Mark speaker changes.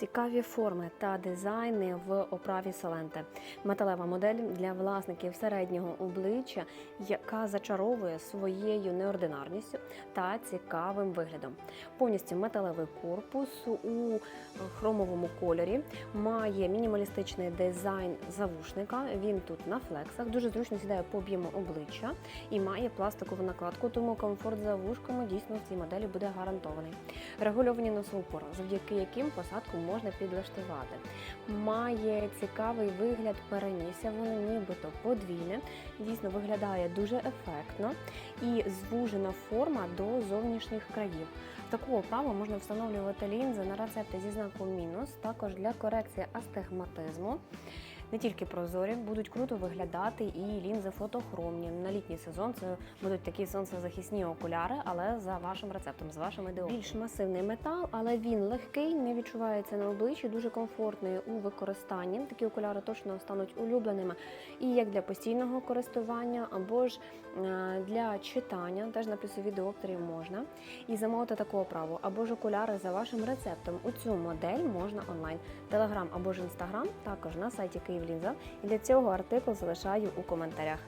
Speaker 1: Цікаві форми та дизайни в оправі Саленте. Металева модель для власників середнього обличчя, яка зачаровує своєю неординарністю та цікавим виглядом. Повністю металевий корпус у хромовому кольорі, має мінімалістичний дизайн завушника. Він тут на флексах, дуже зручно сідає по об'єму обличчя і має пластикову накладку, тому комфорт за вушками дійсно в цій моделі буде гарантований. Регульовані носоупори, завдяки яким посадку можна підлаштувати. Має цікавий вигляд перенісся, воно нібито подвійне, дійсно виглядає дуже ефектно і звужена форма до зовнішніх країв. Такого права можна встановлювати лінзи на рецепти зі знаком мінус, також для корекції астигматизму. Не тільки прозорі, будуть круто виглядати і лінзи фотохромні. На літній сезон це будуть такі сонцезахисні окуляри, але за вашим рецептом, з вашим ідеалом. Більш масивний метал, але він легкий, не відчувається на обличчі, дуже комфортний у використанні. Такі окуляри точно стануть улюбленими і як для постійного користування, або ж е, для читання, теж на плюсові діоптрії можна. І замовити таку оправу, або ж окуляри за вашим рецептом. У цю модель можна онлайн, телеграм або ж інстаграм, також на сайті Київлінза. І для цього артикул залишаю у коментарях.